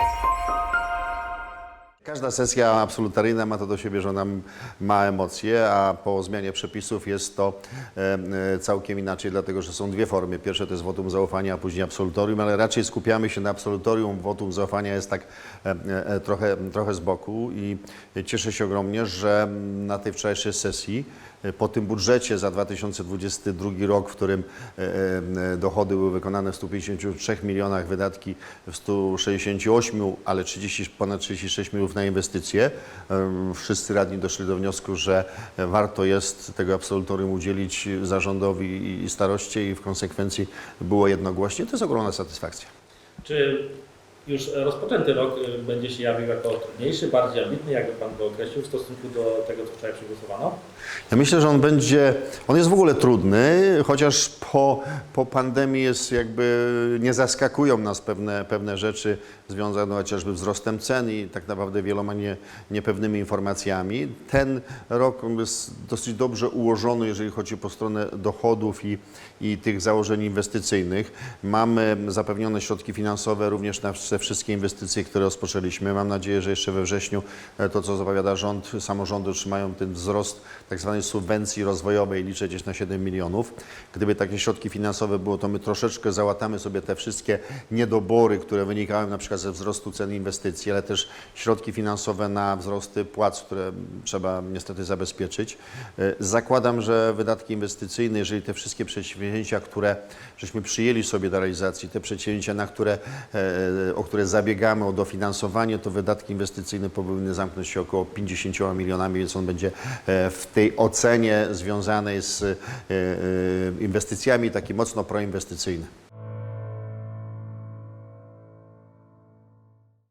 Música Każda sesja absolutaryjna ma to do siebie, że ona ma emocje, a po zmianie przepisów jest to e, e, całkiem inaczej, dlatego że są dwie formy. Pierwsze to jest wotum zaufania, a później absolutorium, ale raczej skupiamy się na absolutorium. Wotum zaufania jest tak e, trochę, trochę z boku i cieszę się ogromnie, że na tej wczorajszej sesji po tym budżecie za 2022 rok, w którym dochody były wykonane w 153 milionach, wydatki w 168, ale 30, ponad 36 milionów na inwestycje, wszyscy radni doszli do wniosku, że warto jest tego absolutorium udzielić zarządowi i staroście i w konsekwencji było jednogłośnie. To jest ogromna satysfakcja. Czy już rozpoczęty rok y, będzie się jawił jako trudniejszy, bardziej ambitny, jakby Pan go określił w stosunku do tego, co wczoraj przegłosowano? Ja myślę, że on będzie, on jest w ogóle trudny, chociaż po, po pandemii jest jakby, nie zaskakują nas pewne, pewne rzeczy związane chociażby wzrostem cen i tak naprawdę wieloma nie, niepewnymi informacjami. Ten rok jest dosyć dobrze ułożony, jeżeli chodzi po stronę dochodów i, i tych założeń inwestycyjnych. Mamy zapewnione środki finansowe również na wszystkie inwestycje, które rozpoczęliśmy. Mam nadzieję, że jeszcze we wrześniu e, to, co zapowiada rząd, samorządy otrzymają ten wzrost tak zwanej subwencji rozwojowej, liczę gdzieś na 7 milionów. Gdyby takie środki finansowe było, to my troszeczkę załatamy sobie te wszystkie niedobory, które wynikały na przykład ze wzrostu cen inwestycji, ale też środki finansowe na wzrosty płac, które trzeba niestety zabezpieczyć. E, Zakładam, że wydatki inwestycyjne, jeżeli te wszystkie przedsięwzięcia, które żeśmy przyjęli sobie do realizacji, te przedsięwzięcia, na które, e, o które zabiegamy o dofinansowanie, to wydatki inwestycyjne powinny zamknąć się około 50 milionami, więc on będzie e, w tej ocenie związanej z e, e, inwestycjami taki mocno proinwestycyjny.